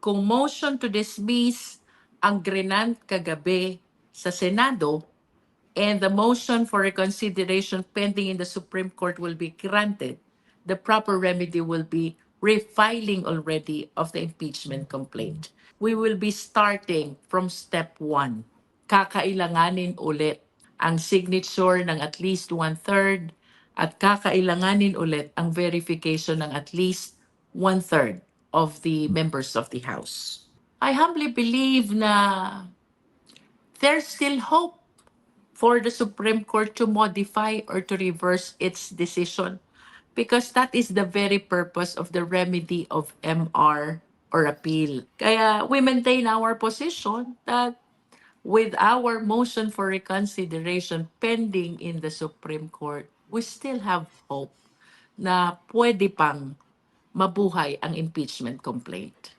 kung motion to dismiss ang grinant kagabi sa Senado and the motion for reconsideration pending in the Supreme Court will be granted, the proper remedy will be refiling already of the impeachment complaint. We will be starting from step one. Kakailanganin ulit ang signature ng at least one-third at kakailanganin ulit ang verification ng at least one-third of the members of the House. I humbly believe na there's still hope for the Supreme Court to modify or to reverse its decision because that is the very purpose of the remedy of MR or appeal. Kaya we maintain our position that with our motion for reconsideration pending in the Supreme Court, we still have hope na pwede pang mabuhay ang impeachment complaint.